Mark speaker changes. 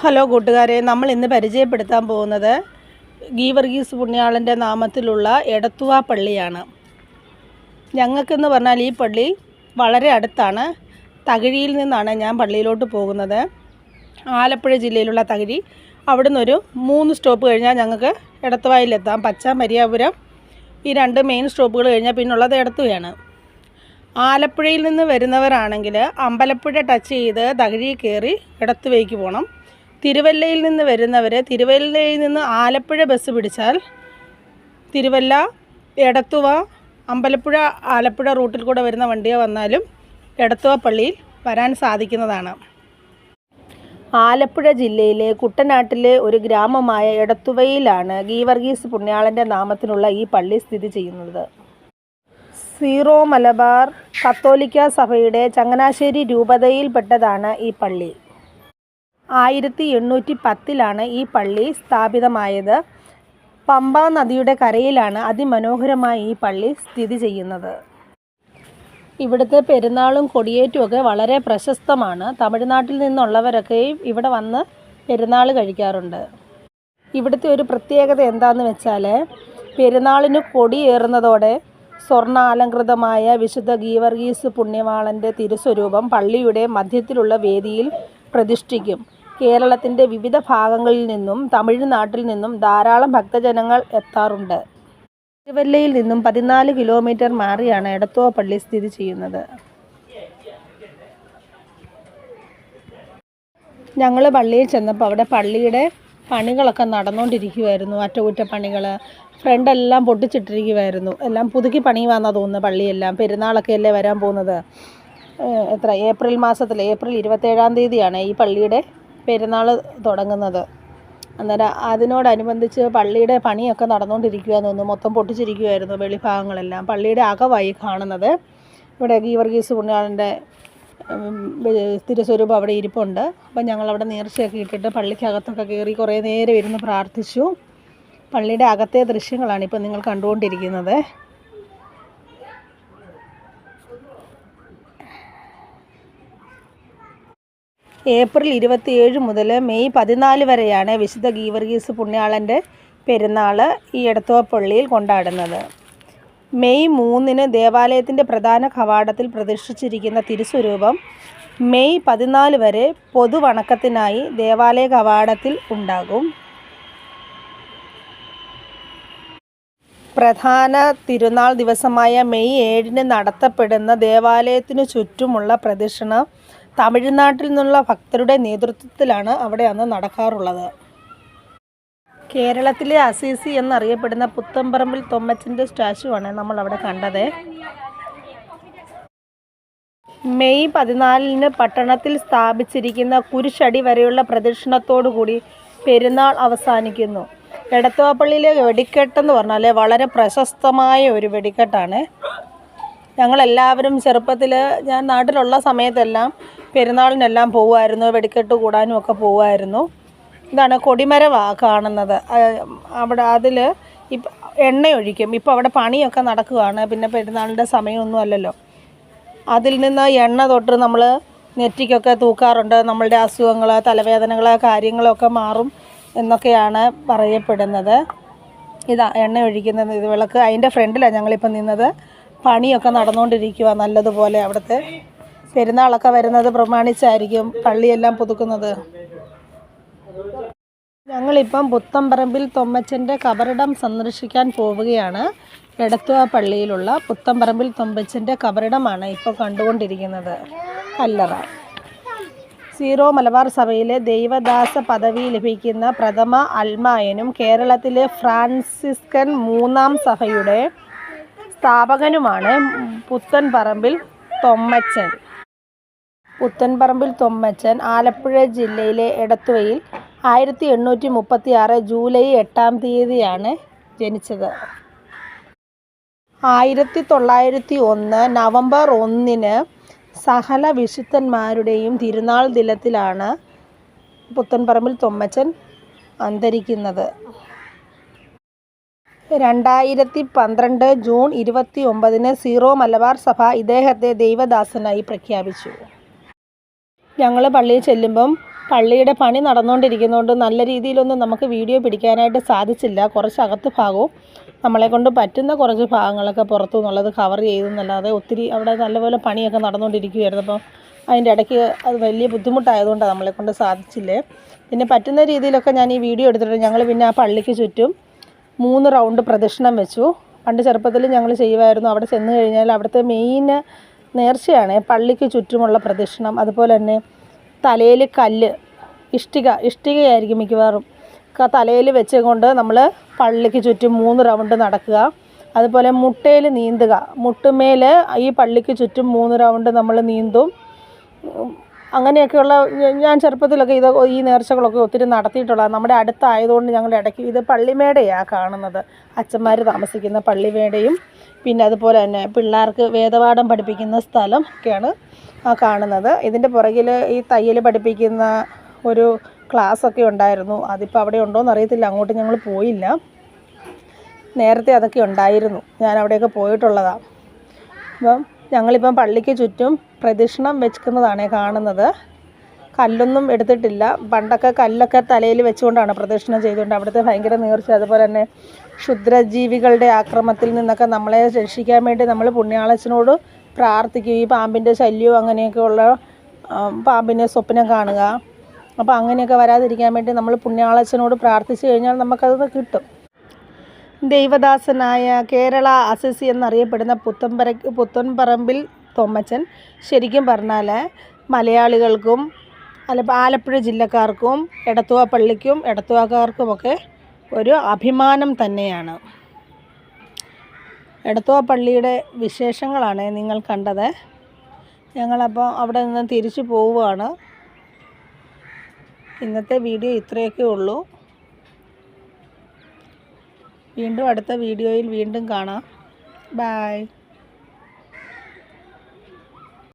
Speaker 1: Hello കൂട്ടുകാരെ നമ്മൾ ഇന്ന് പരിചയപ്പെടുത്താൻ പോകുന്നത് ഗീവർഗീസ് പുണ്യാളന്റെ നാമത്തിലുള്ള എടത്തുവ പള്ളിയാണ്. ഞങ്ങൾക്കെന്ന് പറഞ്ഞാൽ ഈ പള്ളി വളരെ അടുത്താണ്. തകഴിയിൽ നിന്നാണ് ഞാൻ പള്ളിയിലോട്ട് പോകുന്നത്. ആലപ്പുഴ ജില്ലയിലുള്ള തകഴി. അവിടെ നിന്നൊരു മൂന്ന് സ്റ്റോപ്പ് കഴിഞ്ഞാൽ ഞങ്ങൾക്ക് എടത്തുവായിലെത്താം പച്ച മരിയാപുരം ഈ രണ്ട് മെയിൻ സ്റ്റോപ്പുകൾ കഴിഞ്ഞാൽ പിന്നുള്ളത് എടത്തുവയാണ്. ആലപ്പുഴയിൽ നിന്ന് വരുന്നവരാണെങ്കിൽ അമ്പലപ്പുഴ ടച്ച് ചെയ്ത് തകഴി കയറി ഇടത്തുവയ്ക്ക് പോകണം. തിരുവല്ലയിൽ നിന്ന് വരുന്നവരെ തിരുവല്ലയിൽ നിന്ന് ആലപ്പുഴ ബസ് പിടിച്ചാൽ തിരുവല്ല എടത്തുവ അമ്പലപ്പുഴ ആലപ്പുഴ റൂട്ടിൽ കൂടെ വരുന്ന വണ്ടിയോ വന്നാലും എടത്തുവ പള്ളിയിൽ വരാൻ സാധിക്കുന്നതാണ്. ആലപ്പുഴ ജില്ലയിലെ കുട്ടനാട്ടിലെ ഒരു ഗ്രാമമായ എടത്തുവയിലാണ് ഗീവർഗീസ് പുണ്യാളന്റെ നാമത്തിലുള്ള ഈ പള്ളി സ്ഥിതി ചെയ്യുന്നത്. സീറോ മലബാർ കത്തോലിക്ക സഭയുടെ ചങ്ങനാശ്ശേരി രൂപതയിൽപ്പെട്ടതാണ് ഈ പള്ളി. ആയിരത്തി എണ്ണൂറ്റി പത്തിലാണ് ഈ പള്ളി സ്ഥാപിതമായത്. പമ്പ നദിയുടെ കരയിലാണ് അതിമനോഹരമായി ഈ പള്ളി സ്ഥിതി ചെയ്യുന്നത്. ഇവിടുത്തെ പെരുന്നാളും കൊടിയേറ്റുമൊക്കെ വളരെ പ്രശസ്തമാണ്. തമിഴ്നാട്ടിൽ നിന്നുള്ളവരൊക്കെയും ഇവിടെ വന്ന് പെരുന്നാൾ കഴിക്കാറുണ്ട്. ഇവിടുത്തെ ഒരു പ്രത്യേകത എന്താണെന്ന് വെച്ചാൽ പെരുന്നാളിന് കൊടിയേറുന്നതോടെ സ്വർണാലങ്കൃതമായ വിശുദ്ധ ഗീവർഗീസ് പുണ്യവാളന്റെ തിരുസ്വരൂപം പള്ളിയുടെ മധ്യത്തിലുള്ള വേദിയിൽ പ്രതിഷ്ഠിക്കും. കേരളത്തിന്റെ വിവിധ ഭാഗങ്ങളിൽ നിന്നും തമിഴ്നാട്ടിൽ നിന്നും ധാരാളം ഭക്തജനങ്ങൾ എത്താറുണ്ട്. തിരുവല്ലയിൽ നിന്നും പതിനാല് കിലോമീറ്റർ മാറിയാണ് എടത്തുവ പള്ളി സ്ഥിതി ചെയ്യുന്നത്. ഞങ്ങൾ പള്ളിയിൽ ചെന്നപ്പോൾ അവിടെ പള്ളിയുടെ പണികളൊക്കെ നടന്നുകൊണ്ടിരിക്കുമായിരുന്നു അറ്റകുറ്റപ്പണികൾ ഫ്രണ്ടെല്ലാം പൊട്ടിച്ചിട്ടിരിക്കുമായിരുന്നു എല്ലാം പുതുക്കി പണി വന്നാൽ തോന്നുന്നു പള്ളിയെല്ലാം. പെരുന്നാളൊക്കെ അല്ലേ വരാൻ പോകുന്നത്? എത്ര? ഏപ്രിൽ മാസത്തിൽ ഏപ്രിൽ ഇരുപത്തേഴാം തീയതിയാണ് ഈ പള്ളിയുടെ പെരുന്നാൾ തുടങ്ങുന്നത്. അന്നേരം അതിനോടനുബന്ധിച്ച് പള്ളിയുടെ പണിയൊക്കെ നടന്നുകൊണ്ടിരിക്കുകയെന്ന് തോന്നുന്നു മൊത്തം പൊട്ടിച്ചിരിക്കുകയായിരുന്നു വെളിഭാഗങ്ങളെല്ലാം. പള്ളിയുടെ അകവായി കാണുന്നത്. ഇവിടെ ഗീവർഗീസ് പുണ്യാളന്റെ തിരുസ്വരൂപം അവിടെ ഇരിപ്പുണ്ട്. അപ്പം ഞങ്ങളവിടെ നേർച്ചയൊക്കെ ഇട്ടിട്ട് പള്ളിക്കകത്തൊക്കെ കയറി കുറേ നേരം ഇരുന്ന് പ്രാർത്ഥിച്ചു. പള്ളിയുടെ അകത്തെ ദൃശ്യങ്ങളാണ് ഇപ്പം നിങ്ങൾ കണ്ടുകൊണ്ടിരിക്കുന്നത്. ഏപ്രിൽ ഇരുപത്തിയേഴ് മുതൽ മെയ് പതിനാല് വരെയാണ് വിശുദ്ധ ഗീവർഗീസ് പുണ്യാളന്റെ പെരുന്നാൾ ഈ എടത്തുവ പള്ളിയിൽ കൊണ്ടാടുന്നത്. മെയ് മൂന്നിന് ദേവാലയത്തിന്റെ പ്രധാന കവാടത്തിൽ പ്രതിഷ്ഠിച്ചിരിക്കുന്ന തിരുസ്വരൂപം മെയ് പതിനാല് വരെ പൊതുവണക്കത്തിനായി ദേവാലയ കവാടത്തിൽ ഉണ്ടാകും. പ്രധാന തിരുനാൾ ദിവസമായ മെയ് ഏഴിന് നടത്തപ്പെടുന്ന ദേവാലയത്തിനു ചുറ്റുമുള്ള പ്രദക്ഷിണം തമിഴ്നാട്ടിൽ നിന്നുള്ള ഭക്തരുടെ നേതൃത്വത്തിലാണ് അവിടെ അന്ന് നടക്കാറുള്ളത്. കേരളത്തിലെ അസീസി എന്നറിയപ്പെടുന്ന പുത്തമ്പറമ്പിൽ തൊമ്മച്ചന്റെ സ്റ്റാച്ചുവാണ് നമ്മൾ അവിടെ കണ്ടത്. മെയ് പതിനാലിന് പട്ടണത്തിൽ സ്ഥാപിച്ചിരിക്കുന്ന കുരിശടി വരെയുള്ള പ്രദക്ഷിണത്തോടുകൂടി പെരുന്നാൾ അവസാനിക്കുന്നു. എടത്തുവാപ്പള്ളിയിലെ വെടിക്കെട്ടെന്ന് പറഞ്ഞാൽ വളരെ പ്രശസ്തമായ ഒരു വെടിക്കെട്ടാണ്. ഞങ്ങളെല്ലാവരും ചെറുപ്പത്തിൽ ഞാൻ നാട്ടിലുള്ള സമയത്തെല്ലാം പെരുന്നാളിനെല്ലാം പോകുമായിരുന്നു വെടിക്കെട്ട് കൂടാനും ഒക്കെ പോകുമായിരുന്നു ഇതാണ് കൊടിമരമാണ് കാണുന്നത്. അവിടെ അതിൽ ഇപ്പം എണ്ണയൊഴിക്കും. ഇപ്പോൾ അവിടെ പണിയൊക്കെ നടക്കുകയാണ് പിന്നെ പെരുന്നാളിന്റെ സമയമൊന്നും അല്ലല്ലോ. അതിൽ നിന്ന് എണ്ണ തൊട്ട് നമ്മൾ നെറ്റിക്കൊക്കെ തൂക്കാറുണ്ട്. നമ്മളുടെ അസുഖങ്ങൾ തലവേദനകൾ കാര്യങ്ങളൊക്കെ മാറും എന്നൊക്കെയാണ് പറയപ്പെടുന്നത്. ഇതാ എണ്ണ ഒഴിക്കുന്നത് ഇത് വിളക്ക്. അതിന്റെ ഫ്രണ്ടിലാണ് ഞങ്ങളിപ്പോൾ നിന്നത്. പണിയൊക്കെ നടന്നുകൊണ്ടിരിക്കുക നല്ലതുപോലെ അവിടുത്തെ. പെരുന്നാളൊക്കെ വരുന്നത് പ്രമാണിച്ചായിരിക്കും പള്ളിയെല്ലാം പുതുക്കുന്നത്. ഞങ്ങളിപ്പം പുത്തമ്പറമ്പിൽ തൊമ്മച്ചന്റെ കബറിടം സന്ദർശിക്കാൻ പോവുകയാണ്. എടത്തുവ പള്ളിയിലുള്ള പുത്തമ്പറമ്പിൽ തൊമ്മച്ചന്റെ കബറിടമാണ് ഇപ്പോൾ കണ്ടുകൊണ്ടിരിക്കുന്നത്. കല്ലറ. സീറോ മലബാർ സഭയിലെ ദൈവദാസ പദവി ലഭിക്കുന്ന പ്രഥമ അൽമായനും കേരളത്തിലെ ഫ്രാൻസിസ്കൻ മൂന്നാം സഭയുടെ സ്ഥാപകനുമാണ് പുത്തൻപറമ്പിൽ തൊമ്മച്ചൻ. പുത്തൻപറമ്പിൽ തൊമ്മച്ചൻ ആലപ്പുഴ ജില്ലയിലെ എടത്തുവയിൽ ആയിരത്തി എണ്ണൂറ്റി മുപ്പത്തി ആറ് ജൂലൈ എട്ടാം തീയതിയാണ് ജനിച്ചത്. ആയിരത്തി തൊള്ളായിരത്തി ഒന്ന് നവംബർ ഒന്നിന് സകല വിശുദ്ധന്മാരുടെയും തിരുനാൾ ദിനത്തിലാണ് പുത്തൻപറമ്പിൽ തൊമ്മച്ചൻ അന്തരിക്കുന്നത്. രണ്ടായിരത്തി പന്ത്രണ്ട് ജൂൺ ഇരുപത്തി ഒമ്പതിന് സീറോ മലബാർ സഭ ഇദ്ദേഹത്തെ ദൈവദാസനായി പ്രഖ്യാപിച്ചു. ഞങ്ങൾ പള്ളിയിൽ ചെല്ലുമ്പം പള്ളിയുടെ പണി നടന്നുകൊണ്ടിരിക്കുന്നതുകൊണ്ട് നല്ല രീതിയിലൊന്നും നമുക്ക് വീഡിയോ പിടിക്കാനായിട്ട് സാധിച്ചില്ല. കുറച്ച് അകത്ത് ഭാഗവും നമ്മളെ കൊണ്ട് പറ്റുന്ന കുറച്ച് ഭാഗങ്ങളൊക്കെ പുറത്തു നിന്നുള്ളത് കവർ ചെയ്തെന്നല്ലാതെ ഒത്തിരി അവിടെ നല്ലപോലെ പണിയൊക്കെ നടന്നുകൊണ്ടിരിക്കുകയായിരുന്നു അപ്പോൾ അതിന്റെ ഇടയ്ക്ക് അത് വലിയ ബുദ്ധിമുട്ടായതുകൊണ്ടാണ് നമ്മളെ കൊണ്ട് സാധിച്ചില്ലേ. പിന്നെ പറ്റുന്ന രീതിയിലൊക്കെ ഞാൻ ഈ വീഡിയോ എടുത്തിട്ടുണ്ട്. ഞങ്ങൾ പിന്നെ ആ പള്ളിക്ക് ചുറ്റും മൂന്ന് റൗണ്ട് പ്രദക്ഷിണം വെച്ചു. പണ്ട് ചെറുപ്പത്തിൽ ഞങ്ങൾ ചെയ്യുമായിരുന്നു അവിടെ ചെന്ന് കഴിഞ്ഞാൽ അവിടുത്തെ മെയിൻ നേർച്ചയാണ് പള്ളിക്ക് ചുറ്റുമുള്ള പ്രദക്ഷിണം. അതുപോലെ തന്നെ തലയിൽ കല്ല് ഇഷ്ടിക ഇഷ്ടികയായിരിക്കും മിക്കവാറും. തലയിൽ വെച്ചുകൊണ്ട് നമ്മൾ പള്ളിക്ക് ചുറ്റും മൂന്ന് റൗണ്ട് നടക്കുക. അതുപോലെ മുട്ടയിൽ നീന്തുക. മുട്ടുമേൽ ഈ പള്ളിക്ക് ചുറ്റും മൂന്ന് റൗണ്ട് നമ്മൾ നീന്തും. അങ്ങനെയൊക്കെയുള്ള ഞാൻ ചെറുപ്പത്തിലൊക്കെ ഇത് ഈ നേർച്ചകളൊക്കെ ഒത്തിരി നടത്തിയിട്ടുള്ള നമ്മുടെ അടുത്തായതുകൊണ്ട് ഞങ്ങൾ ഇടയ്ക്ക് ഇത് പള്ളിമേടയാണ് കാണുന്നത്. അച്ഛന്മാർ താമസിക്കുന്ന പള്ളിമേടയും പിന്നെ അതുപോലെ തന്നെ പിള്ളേർക്ക് വേദപാഠം പഠിപ്പിക്കുന്ന സ്ഥലം ഒക്കെയാണ് കാണുന്നത്. ഇതിന്റെ പുറകിൽ ഈ തയ്യൽ പഠിപ്പിക്കുന്ന ഒരു ക്ലാസ്സൊക്കെ ഉണ്ടായിരുന്നു. അതിപ്പോൾ അവിടെ ഉണ്ടോയെന്ന് അറിയത്തില്ല. അങ്ങോട്ട് ഞങ്ങൾ പോയില്ല. നേരത്തെ അതൊക്കെ ഉണ്ടായിരുന്നു. ഞാൻ അവിടെയൊക്കെ പോയിട്ടുള്ളതാണ് അപ്പം ഞങ്ങളിപ്പം പള്ളിക്ക് ചുറ്റും പ്രദക്ഷിണം വെക്കുന്നതാണ് കാണുന്നത്. കല്ലൊന്നും എടുത്തിട്ടില്ല. പണ്ടൊക്കെ കല്ലൊക്കെ തലയിൽ വെച്ചുകൊണ്ടാണ് പ്രദക്ഷിണം ചെയ്തുകൊണ്ട് അവിടുത്തെ ഭയങ്കര നേർച്ച അതുപോലെ തന്നെ ക്ഷുദ്രജീവികളുടെ ആക്രമത്തിൽ നിന്നൊക്കെ നമ്മളെ രക്ഷിക്കാൻ വേണ്ടി നമ്മൾ പുണ്യാളച്ചനോട് പ്രാർത്ഥിക്കും ഈ പാമ്പിന്റെ ശല്യവും അങ്ങനെയൊക്കെയുള്ള പാമ്പിനെ സ്വപ്നം കാണുക. അപ്പോൾ അങ്ങനെയൊക്കെ വരാതിരിക്കാൻ വേണ്ടി നമ്മൾ പുണ്യാളച്ചനോട് പ്രാർത്ഥിച്ചു കഴിഞ്ഞാൽ നമുക്കത് കിട്ടും. ദൈവദാസനായ കേരള അസിസി എന്നറിയപ്പെടുന്ന പുത്തമ്പര പുത്തൻപറമ്പിൽ തോമച്ചൻ ശരിക്കും പറഞ്ഞാൽ മലയാളികൾക്കും അല്ല ആലപ്പുഴ ജില്ലക്കാർക്കും എടത്തുവ പള്ളിക്കും എടത്തുവക്കാർക്കുമൊക്കെ ഒരു അഭിമാനം തന്നെയാണ്. എടത്തുവ പള്ളിയുടെ വിശേഷങ്ങളാണ് നിങ്ങൾ കണ്ടത്. ഞങ്ങളപ്പോൾ അവിടെ നിന്ന് തിരിച്ചു പോവുകയാണ്. ഇന്നത്തെ വീഡിയോ ഇത്രയൊക്കെ ഉള്ളൂ. വീണ്ടും അടുത്ത വീഡിയോയിൽ വീണ്ടും കാണാം. ബായ്